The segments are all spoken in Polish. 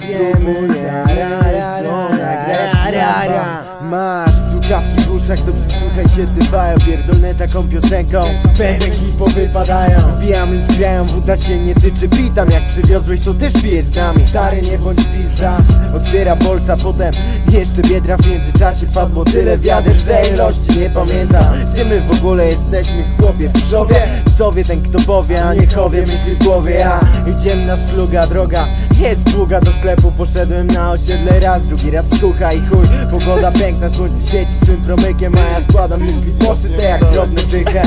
nie wiemy Masz słuchawki w uszach, to przysłuchaj się dywają Pierdolne taką piosenką, pędek i powypadają Wbijamy z grają, woda się nie tyczy. Pitam jak przywiozłeś, to też pijesz z nami. Stary, nie bądź pizda Otwiera bolsa, potem jeszcze biedra W międzyczasie padło tyle wiader, że ilości nie pamiętam Gdzie my w ogóle jesteśmy, chłopie w krzowie Sowie ten kto powie, a nie chowie myśli w głowie. Ja idziemy na szluga, droga jest długa do sklepu. Poszedłem na osiedle raz, drugi raz skucha i chuj. Pogoda piękna, słońce świeci swym promykiem A ja składam myśli poszyte jak drobny dychę.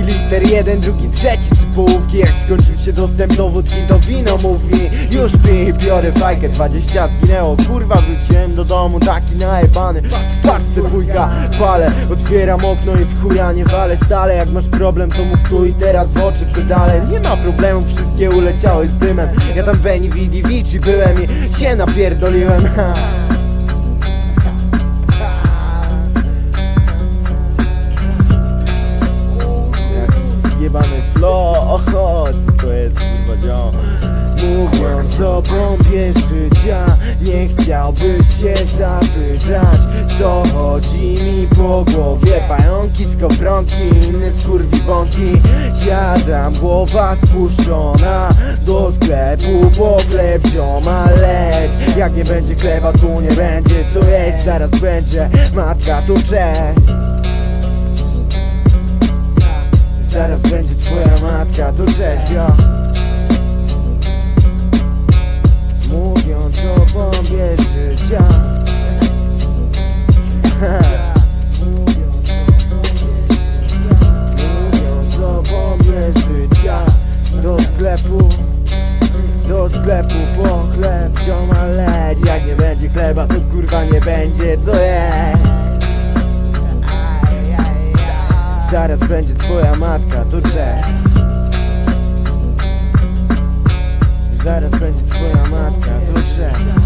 I liter jeden, drugi, trzeci czy połówki. Jak skończył się dostęp do wódki to wino mów mi. Już piję i biorę fajkę, 20 zginęło. Kurwa wróciłem do domu taki najebany. W paczce dwójka palę Otwieram okno i w chuja nie walę. Stale jak masz problem to mów tu i teraz w oczy pedale. Nie ma problemu, wszystkie uleciały z dymem. Ja tam w Eni Vidi Vici byłem i się napierdoliłem O bombie życia Nie chciałbyś się zapytać Co chodzi mi po głowie. Pająki, skowronki, inne skurwibąki Siadam, głowa spuszczona Do sklepu po chleb zioma leć. Jak nie będzie chleba, tu nie będzie co jeść. Zaraz będzie matka, to cześć Zaraz będzie twoja matka, to cześć, jo słowie życia Mówiąc życia Do sklepu do sklepu po chleb Zioma leć. Jak nie będzie chleba to kurwa nie będzie co jeść. Zaraz będzie twoja matka to cześć zaraz będzie twoja matka, to trzeba